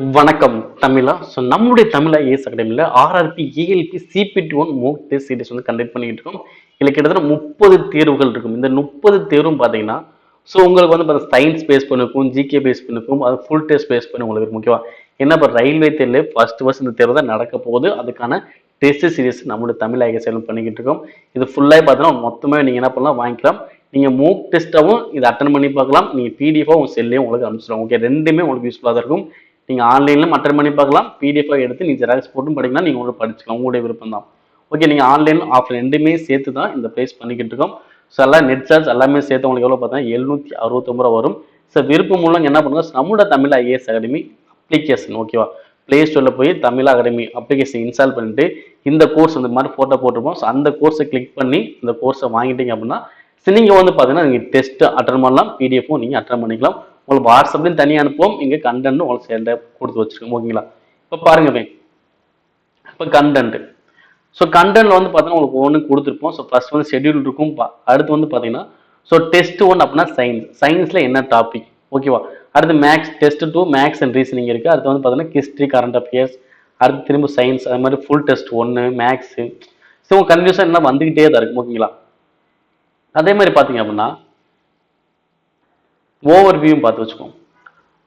வணக்கம் தமிழா. ஸோ நம்முடைய தமிழா ஏஎஸ் அகாடமியில் RRB ALP CBT one mock test series வந்து கண்டக்ட் பண்ணிக்கிட்டு இருக்கோம். இதில் கிட்டத்தட்ட முப்பது தேர்வுகள் இருக்கும். இந்த முப்பது தேர்வும் பார்த்தீங்கன்னா ஸோ உங்களுக்கு வந்து பார்த்தா சயின்ஸ் பேஸ் பண்ணிருக்கும் ஜிகே பேஸ் பண்ணிருக்கும் அது ஃபுல் டெஸ்ட் பேஸ் பண்ணி உங்களுக்கு முக்கியமாக என்ன இப்போ ரயில்வே தேர்வு ஃபர்ஸ்ட் ஃபர்ஸ்ட் இந்த தேர்வு தான் நடக்க போகுது. அதுக்கான டெஸ்ட் சீரிஸ் நம்மளுடைய தமிழ் ஐஎஸ்எல் பண்ணிக்கிட்டு இருக்கோம். இது ஃபுல்லாக பார்த்தீங்கன்னா மொத்தமே நீங்கள் என்ன பண்ணலாம் வாங்கிக்கலாம். நீங்கள் மூக் டெஸ்ட்டாகவும் இதை அட்டன் பண்ணி பார்க்கலாம். நீங்கள் பிடிஎஃபாக உங்கள் செல்லையும் உங்களுக்கு அனுப்பிச்சிடும் ஓகே ரெண்டுமே உங்களுக்கு யூஸ்ஃபுல்லாக தான் இருக்கும். நீங்கள் ஆன்லைனிலும் அட்டன் பண்ணி பார்க்கலாம் பிடிஎஃபாக எடுத்து நீங்கள் ஜெராக்ஸ் போட்டும் படிக்கலாம் நீங்கள் உங்களுக்கு படிச்சுக்கலாம் உங்களுடைய விருப்பம் தான் ஓகே நீங்கள் ஆன்லைன் ஆஃப்லைன் ரெண்டுமே சேர்த்து தான் இந்த ப்ரைஸ் பண்ணிக்கிட்டு இருக்கோம். ஸோ எல்லாம் நெட் சார்ஜ் எல்லாமே சேர்த்து உங்களுக்கு எவ்வளோ பார்த்தா எழுநூற்றி அறுபத்தொம்பது ரூபா வரும். ஸோ விருப்பம் மூலம் என்ன பண்ணுங்கள் நம்மளோட தமிழ் ஐஏஎஸ் அகாடமி அப்ளிகேஷன் ஓகேவா ப்ளே ஸ்டோரில் போய் தமிழ் அகாடமி அப்ளிகேஷன் இன்ஸ்டால் பண்ணிட்டு இந்த கோர்ஸ் இந்த மாதிரி ஃபோட்டோ போட்டிருப்போம். ஸோ அந்த கோர்ஸை கிளிக் பண்ணி இந்த கோர்ஸை வாங்கிட்டீங்க அப்படின்னா ஸோ நீங்கள் வந்து பார்த்தீங்கன்னா நீங்கள் டெஸ்ட்டு அட்டன் பண்ணலாம் பிடிஎஃப்பும் நீங்கள் அட்டன் பண்ணிக்கலாம். உங்களுக்கு வாட்ஸ்அப்லையும் தனியாக அனுப்புவோம். இங்கே கண்டென்ட் உங்களுக்கு சேர்ந்த கொடுத்து வச்சுருக்கோம். ஓகேங்களா இப்போ பாருங்க போய் இப்போ கண்டென்ட் ஸோ கண்டென்ட்ல வந்து பார்த்தீங்கன்னா உங்களுக்கு ஒன்று கொடுத்துருப்போம். ஸோ ஃபர்ஸ்ட் வந்து ஷெட்யூல் இருக்கும். பா- அடுத்து வந்து பார்த்தீங்கன்னா ஸோ டெஸ்ட் ஒன் அப்படின்னா சயின்ஸ் சயின்ஸில் என்ன டாபிக் ஓகேவா அடுத்து maths test two maths and reasoning இருக்குது அடுத்து வந்து பார்த்தீங்கன்னா ஹிஸ்ட்ரி கரண்ட் அஃபேர்ஸ் அடுத்து திரும்ப சயின்ஸ் அது மாதிரி ஃபுல் டெஸ்ட் ஒன்று மேக்ஸு ஸோ கண்டினியூஸாக என்ன வந்துக்கிட்டே தான் இருக்கும். ஓகேங்களா அதே மாதிரி பார்த்தீங்க அப்படின்னா ஓவர் வியூவும் பார்த்து வச்சுக்கோங்க.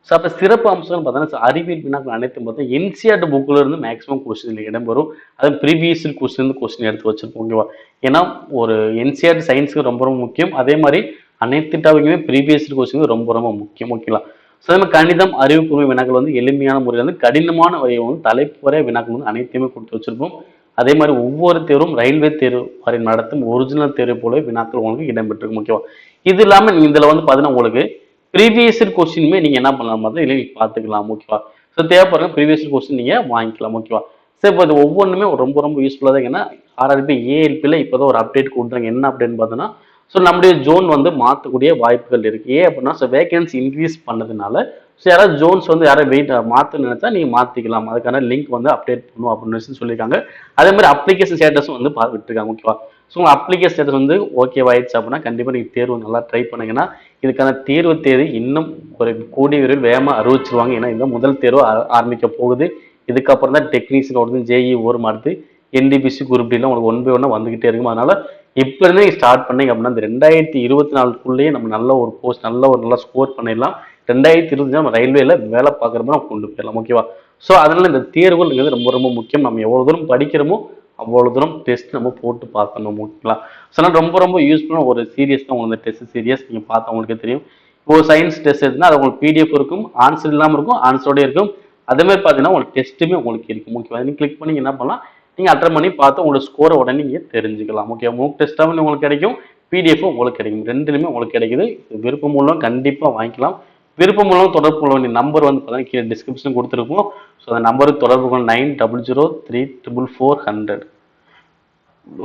ஸோ அப்போ சிறப்பு அம்சம்னு பார்த்தீங்கன்னா அறிவியல் வினாக்கள் அனைத்தும் பார்த்தா என்சிஆர்டி புக்கில் இருந்து மேக்ஸிமம் கொஸ்டின் இடம்பெறும் வரும் அது ப்ரீவியஸ் கொஸ்டின் கொஸ்டின் எடுத்து வச்சிருப்போம் ஓகேவா ஏன்னா ஒரு என்சிஆர்டி சயின்ஸுக்கு ரொம்ப ரொம்ப முக்கியம். அதே மாதிரி அனைத்து டாபிக்குமே ப்ரீவியஸ் கொஸ்டின் ரொம்ப ரொம்ப முக்கியம் ஓகேங்களா ஸோ அதே மாதிரி கணிதம் அறிவுப்பூர்வ வினாக்கள் வந்து எளிமையான முறையில் வந்து கடினமான வகையை வந்து தலைப்புறை வினாக்கள் வந்து அனைத்தையுமே கொடுத்து வச்சிருப்போம். அதே மாதிரி ஒவ்வொரு தேர்வும் ரயில்வே தேர்வு வரை நடத்தும் ஒரிஜினல் தேர்வு போல வினாக்கள் உங்களுக்கு இடம்பெற்றிருக்கும் ஓகேவா இது இல்லாமல் இதில் வந்து பார்த்தீங்கன்னா உங்களுக்கு ப்ரீவியஸ் கொஸ்டினுமே நீங்கள் என்ன பண்ணலாம் மாதிரி இல்லை நீங்கள் பார்த்துக்கலாம் ஓகேவா ஸோ தேவைப்படுற ப்ரீவியஸ் கொஸ்டின் நீங்கள் வாங்கிக்கலாம் ஓகேவா சரி இப்போ இது ஒவ்வொன்றுமே ரொம்ப ரொம்ப யூஸ்ஃபுல்லாக தான் ஏன்னா ஆர்ஆர்பி ஏஎல்பியில் இப்போ தான் ஒரு அப்டேட் கொடுத்தாங்க என்ன அப்டேட்னு பார்த்தோன்னா ஸோ நம்முடைய ஜோன் வந்து மாற்றக்கூடிய வாய்ப்புகள் இருக்குது ஏன் அப்படின்னா ஸோ வேகன்சி இன்க்ரீஸ் பண்ணதுனால ஸோ யாராவது ஜோன்ஸ் வந்து யாராவது வெயிட் மாற்ற நினைச்சா நீங்கள் மாற்றிக்கலாம் அதுக்கான லிங்க் வந்து அப்டேட் பண்ணுவோம் அப்படின்னு சொல்லி சொல்லியிருக்காங்க. அதே மாதிரி அப்ளிகேஷன் ஸ்டேட்டஸும் வந்து பார்த்துட்டு இருக்காங்க ஓகேவா ஸோ உங்கள் அப்ளிகேஷன் ஸ்டேட்டஸ் வந்து ஓகேவாயிடுச்சு அப்படின்னா கண்டிப்பாக நீங்கள் தேர்வு நல்லா ட்ரை பண்ணுங்கன்னா இதுக்கான தேர்வு தேதி இன்னும் ஒரு கூடிய விரைவில் வேகமாக அறிவிச்சிருவாங்க. ஏன்னா இந்த முதல் தேர்வு ஆரம்பிக்க போகுது. இதுக்கப்புறம் தான் டெக்னீஷியன் வருது ஜேஇ ஓரம் அடுத்து என்டிபிசி குரூப் டிலாம் உங்களுக்கு ஒன் பை ஒன்னாக வந்துகிட்டே இருக்கும். அதனால் இப்போ நீங்கள் ஸ்டார்ட் பண்ணீங்க அப்படின்னா இந்த ரெண்டாயிரத்தி இருபத்தி நாலுக்குள்ளேயே நம்ம நல்ல ஒரு போஸ்ட் நல்ல ஒரு நல்லா ஸ்கோர் பண்ணிடலாம். ரெண்டாயிரத்தி இருபத்தி நம்ம ரயில்வேல வேலை பார்க்குறப்ப நம்ம கொண்டு போயிடலாம். ஓகேவா ஸோ அதனால் இந்த தேர்வுங்கிறது ரொம்ப ரொம்ப முக்கியம். நம்ம எவ்வளோ தூரம் படிக்கிறோமோ அவ்வளோ தூரம் டெஸ்ட் நம்ம போட்டு பார்க்கணும் ஓகேங்களா ஸோ ரொம்ப ரொம்ப யூஸ்ஃபுல்லான ஒரு சீரியஸ் தான் உங்களுக்கு டெஸ்ட் சீரியஸ் நீங்கள் பார்த்தா உங்களுக்கு தெரியும். இப்போ சயின்ஸ் டெஸ்ட் எடுத்துனா அது உங்களுக்கு பிடிஎஃப் இருக்கும் ஆன்சர் இல்லாமல் இருக்கும் ஆன்சரோடய இருக்கும். அதே மாதிரி பார்த்தீங்கன்னா உங்களுக்கு டெஸ்ட்டுமே உங்களுக்கு இருக்கும் ஓகேவா நீங்கள் கிளிக் பண்ணி என்ன பண்ணலாம்? நீங்கள் அட்டன் பண்ணி பார்த்து உங்களோட ஸ்கோரை உடனே நீங்கள் தெரிஞ்சுக்கலாம் ஓகே மூக் டெஸ்ட்டாகவும் உங்களுக்கு கிடைக்கும் பிடிஎஃப்பும் உங்களுக்கு கிடைக்கும். ரெண்டுலையுமே உங்களுக்கு கிடைக்குது. விருப்பம் மூலம் கண்டிப்பாக வாங்கிக்கலாம். விருப்பம் மூலம் தொடர்பு கொள்ள வேண்டிய நம்பர் வந்து பார்த்தீங்கன்னா கீழே டிஸ்கிரிப்ஷன் கொடுத்துருக்கோம். ஸோ அந்த நம்பருக்கு தொடர்பு கொள்ள nine double zero three triple four hundred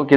okay